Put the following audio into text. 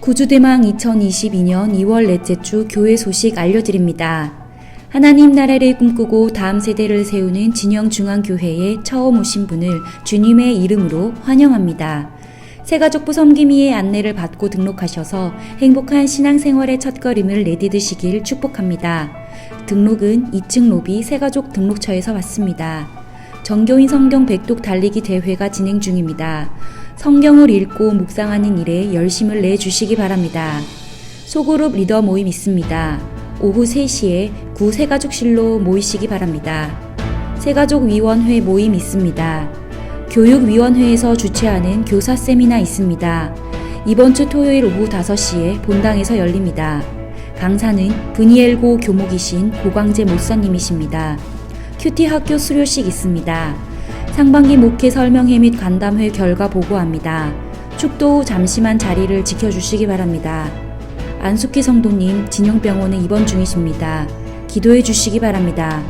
구주대망 2022년 2월 넷째 주 교회 소식 알려드립니다. 하나님 나라를 꿈꾸고 다음 세대를 세우는 진영중앙교회에 처음 오신 분을 주님의 이름으로 환영합니다. 새가족부 섬김이의 안내를 받고 등록하셔서 행복한 신앙생활의 첫걸음을 내디드시길 축복합니다. 등록은 2층 로비 새가족 등록처에서 왔습니다. 정교인 성경 백독 달리기 대회가 진행 중입니다. 성경을 읽고 묵상하는 일에 열심을 내주시기 바랍니다. 소그룹 리더 모임 있습니다. 오후 3시에 구 새가족실로 모이시기 바랍니다. 새가족위원회 모임 있습니다. 교육위원회에서 주최하는 교사 세미나 있습니다. 이번 주 토요일 오후 5시에 본당에서 열립니다. 강사는 브니엘고 교목이신 고광재 목사님이십니다. 큐티 학교 수료식 있습니다. 상반기 목회 설명회 및 간담회 결과 보고합니다. 축도 후 잠시만 자리를 지켜주시기 바랍니다. 안숙희 성도님 진영병원에 입원 중이십니다. 기도해 주시기 바랍니다.